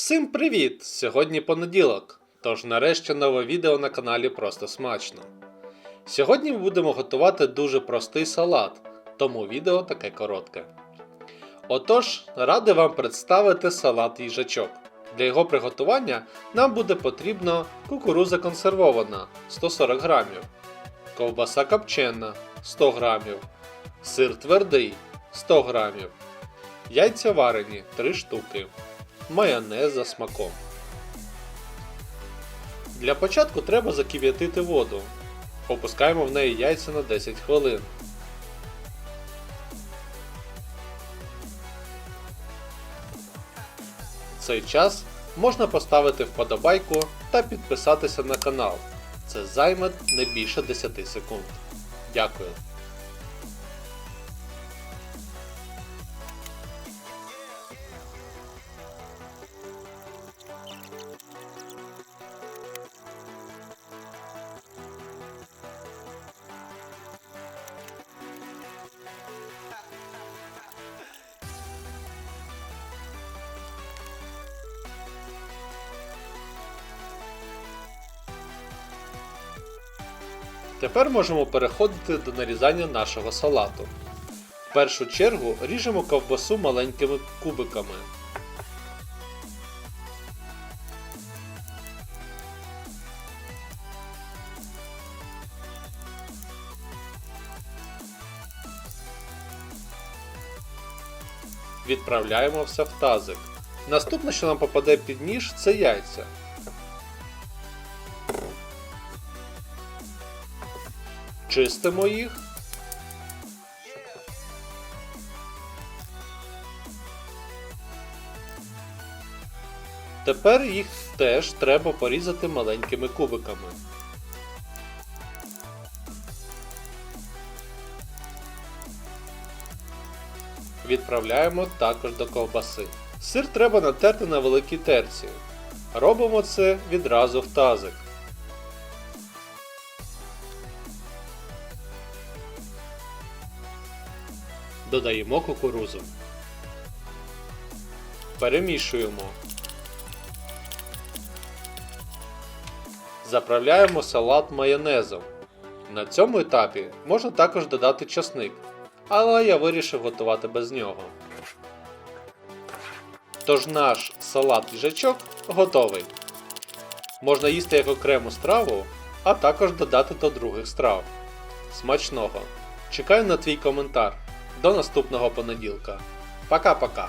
Всім привіт! Сьогодні понеділок, тож нарешті нове відео на каналі Просто Смачно. Сьогодні ми будемо готувати дуже простий салат, тому відео таке коротке. Отож, радий вам представити салат їжачок. Для його приготування нам буде потрібно кукуруза консервована 140 грамів, ковбаса копчена 100 грамів, сир твердий 100 грамів, яйця варені 3 штуки, майонез за смаком. Для початку треба закип'ятити воду. Опускаємо в неї яйця на 10 хвилин. Цей час можна поставити вподобайку та підписатися на канал. Це займе не більше 10 секунд. Дякую. Тепер можемо переходити до нарізання нашого салату. В першу чергу ріжемо ковбасу маленькими кубиками. Відправляємо все в тазик. Наступне, що нам попаде під ніж, це яйця. Чистимо їх. Тепер їх теж треба порізати маленькими кубиками. Відправляємо також до ковбаси. Сир треба натерти на великій терці. Робимо це відразу в тазик. Додаємо кукурузу. Перемішуємо. Заправляємо салат майонезом. На цьому етапі можна також додати часник, але я вирішив готувати без нього. Тож наш салат їжачок готовий. Можна їсти як окрему страву, а також додати до других страв. Смачного! Чекаю на твій коментар. До наступного понеділка. Пока-пока.